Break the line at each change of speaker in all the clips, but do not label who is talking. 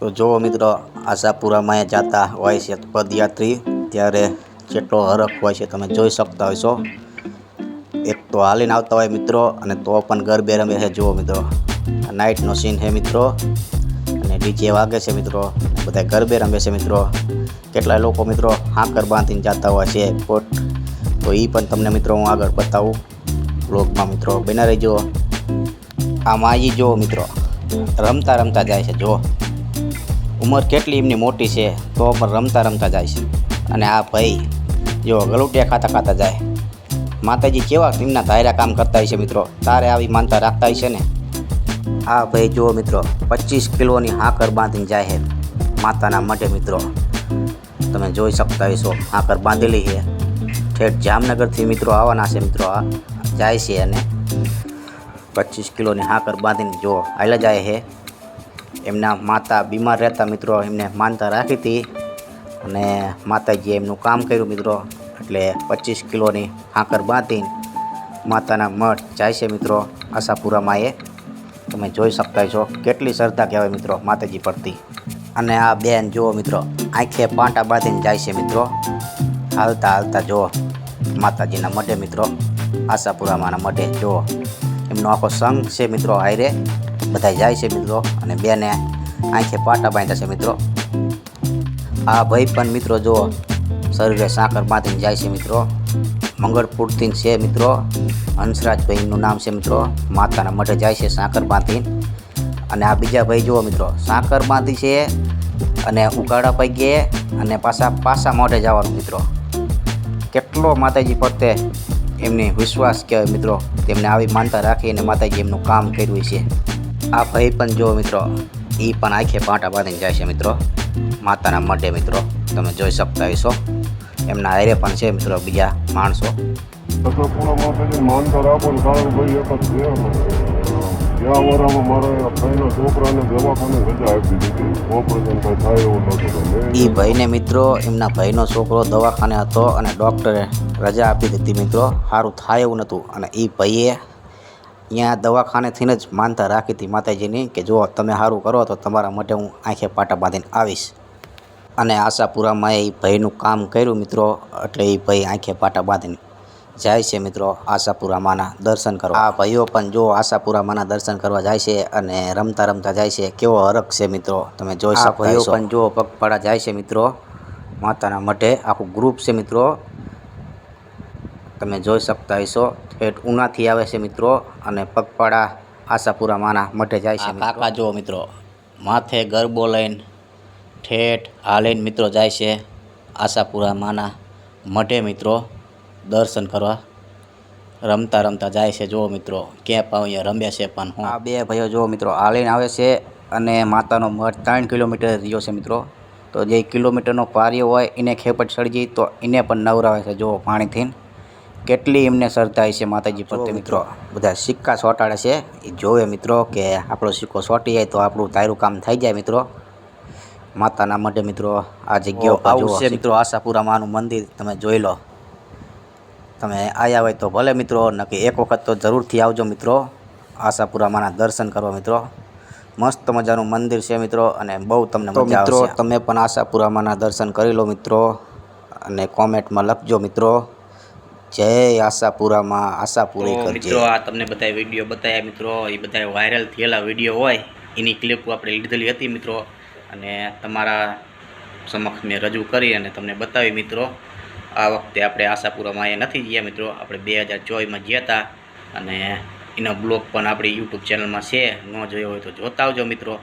તો જુઓ મિત્રો, આશાપુરામાં જતા હોય છે પદયાત્રી. ત્યારે જેટલો હરખ હોય છે તમે જોઈ શકતા હોય છો એક તો હાલીને આવતા હોય મિત્રો, અને તો પણ ગરબે રમે છે, જુઓ મિત્રો. નાઇટનો સીન છે મિત્રો. અને ડીજે વાગે છે મિત્રો બધા ગરબે રમે છે મિત્રો. કેટલાય લોકો મિત્રો હાંકર બાંધીને જતા હોય છે કોટ તો એ પણ તમને મિત્રો હું આગળ બતાવું બ્લોગમાં મિત્રો. બના રહેજો. આ માજી જુઓ મિત્રો, રમતા રમતા જાય છે, જુઓ. ઉંમર કેટલી એમની મોટી છે, તો પણ રમતા રમતા જાય છે. અને આ ભાઈ જો ગલુટિયા ખાતા ખાતા જાય. માતાજી કેવા એમના ધાયરા કામ કરતા હોય છે મિત્રો? તારે આવી માનતા રાખતા હોય છે ને? આ ભાઈ જુઓ મિત્રો, પચીસ કિલોની હાકર બાંધીને જાય છે માતાના મઢે મિત્રો. તમે જોઈ શકતા હશો, હાકર બાંધેલી છે. ઠેઠ જામનગરથી મિત્રો આવવાના છે મિત્રો આ. જાય છે અને પચીસ કિલોની હાકર બાંધીને જો હાલ્યા જાય છે. એમના માતા બીમાર રહેતા મિત્રો એમને માનતા રાખી હતી. અને માતાજીએ એમનું કામ કર્યું મિત્રો, એટલે પચીસ કિલોની હાંકર બાંધીને માતાના મઠ જાય છે મિત્રો, આશાપુરામાં એ. તમે જોઈ શકતા છો કેટલી શ્રદ્ધા કહેવાય મિત્રો માતાજી પરથી. અને આ બેન જુઓ મિત્રો, આંખે પાંટા બાંધીને જાય છે મિત્રો. હાલતા હાલતા જુઓ માતાજીના મઢે મિત્રો, આશાપુરામાંના મઢે જુઓ. એમનો આખો સંઘ છે મિત્રો હાયરે. બધા જાય છે મિત્રો અને બેને આંખે પાટા બાંધ્યા છે મિત્રો. આ ભાઈ પણ મિત્રો જુઓ, શરીરે સાકર બાંધીને જાય છે મિત્રો. મંગળપુરથી છે મિત્રો. હંસરાજભાઈનું નામ છે મિત્રો. માતાના મઢે જાય છે સાકર બાંધીને. અને આ બીજા ભાઈ જુઓ મિત્રો, સાકર બાંધી છે અને ઉગાડા પૈગે અને પાછા પાછા મોઢે જવાનું મિત્રો. કેટલો માતાજી પ્રત્યે એમની વિશ્વાસ કહેવાય મિત્રો. તેમને આવી માનતા રાખી અને માતાજી એમનું કામ કર્યું છે. આ ભાઈ પણ જો મિત્રો એ પણ આંખે પાટા બાંધીને જાય છે મિત્રો. માતાના મઢે મિત્રો, તમે જોઈ શકતા હશો. એમના આયરે પણ છે મિત્રો બીજા માણસો. એ ભાઈને મિત્રો, એમના ભાઈનો છોકરો દવાખાને હતો અને ડૉક્ટરે રજા આપી દીધી મિત્રો. સારું થાય એવું નહોતું અને એ ભાઈએ અહીંયા દવાખાનેથી જ માનતા રાખી હતી માતાજીની કે જો તમે સારું કરો તો તમારા માટે હું આંખે પાટા બાંધીને આવીશ. અને આશાપુરામાં એ ભાઈનું કામ કર્યું મિત્રો એટલે એ ભાઈ આંખે પાટા બાંધીને જાય છે મિત્રો આશાપુરામાંના દર્શન કરવા. આ ભાઈઓ પણ જો આશાપુરામાંના દર્શન કરવા જાય છે અને રમતા રમતા જાય છે કેવો હરખ છે મિત્રો તમે જોઈ શકો ભાઈઓ પણ જો પગપાળા જાય છે મિત્રો માતાના માટે આખું ગ્રુપ છે મિત્રો. તમે જોઈ શકતા હશો ઠેઠ ઉનાથી આવે છે મિત્રો અને પગપાળા આશાપુરા માના મઢે જાય છે કાકા જુઓ મિત્રો માથે ગરબો લઈને ઠેઠ હાલીને મિત્રો જાય છે આશાપુરા માના મઢે મિત્રો દર્શન કરવા રમતા રમતા જાય છે. જુઓ મિત્રો ક્યાં પાવ અહીંયા રમે છે પણ હું. આ બે ભાઈઓ જુઓ મિત્રો હાલીને આવે છે અને માતાનો મઠ ત્રણ કિલોમીટર રહ્યો છે મિત્રો. તો જે કિલોમીટરનો કાર્ય હોય એને ખેપટ સળજી તો એને પણ નવરાવે છે. જુઓ પાણીથી કેટલી એમને શ્રદ્ધા છે માતાજી પ્રત્યે મિત્રો બધા સિક્કા સોટાડે છે. એ જોવે મિત્રો કે આપણો સિક્કો સોટી જાય તો આપણું તારું કામ થઈ જાય મિત્રો. માતાના માટે મિત્રો આ જગ્યાઓ આવું છે મિત્રો આશાપુરામાંનું મંદિર તમે જોઈ લો. તમે આવ્યા હોય તો ભલે મિત્રો નક્કી એક વખત તો જરૂરથી આવજો મિત્રો. આશાપુરામાંના દર્શન કરવા મિત્રો. મસ્ત મજાનું મંદિર છે મિત્રો અને બહુ તમને મજા મિત્રો તમે પણ આશાપુરામાંના દર્શન કરી લો મિત્રો અને કોમેન્ટમાં લખજો મિત્રો. જય આશાપુરામાં આશા પૂરી
તો
કરજે.
મિત્રો આ તમને બધા વીડિયો બતાવ્યા મિત્રો. એ બધા વાયરલ થયેલા વીડિયો હોય. એની ક્લિપ આપણે લીધેલી હતી મિત્રો. અને તમારા સમક્ષ મેં રજૂ કરી અને તમને બતાવી મિત્રો. આ વખતે આપણે આશાપુરામાં એ નથી ગયા મિત્રો. આપણે બે હજાર ચોવીસમાં ગયા હતા. અને એનો બ્લોગ પણ આપણી યુટ્યુબ ચેનલમાં છે. ન જોયો હોય તો જોતા આવજો મિત્રો.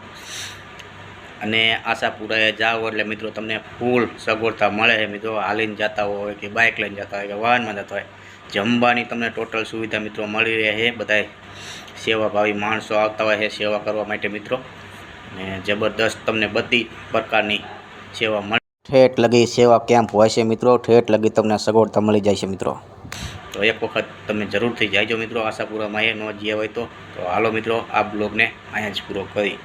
અને આશાપુરાએ જાઓ એટલે મિત્રો તમને ફૂલ સગવડતા મળે છે. મિત્રો હાલીને જતા હોય કે બાઇક લઈને જતા હોય કે વાહનમાં જતા હોય જમવાની તમને ટોટલ સુવિધા મિત્રો મળી રહે છે. બધાય સેવાભાવી માણસો આવતા હોય છે સેવા કરવા માટે મિત્રો. અને જબરદસ્ત તમને બધી પ્રકારની સેવા મળે
ઠેઠ લગી સેવા કેમ્પ હોય છે મિત્રો. ઠેઠ લગી તમને સગવડતા મળી જાય છે મિત્રો.
તો એક વખત તમે જરૂરથી જાયજો મિત્રો. આશાપુરામાં એ ન જ્યાં હોય તો. તો હાલો મિત્રો આ બ્લોગને અહીંયા જ પૂરો કરી.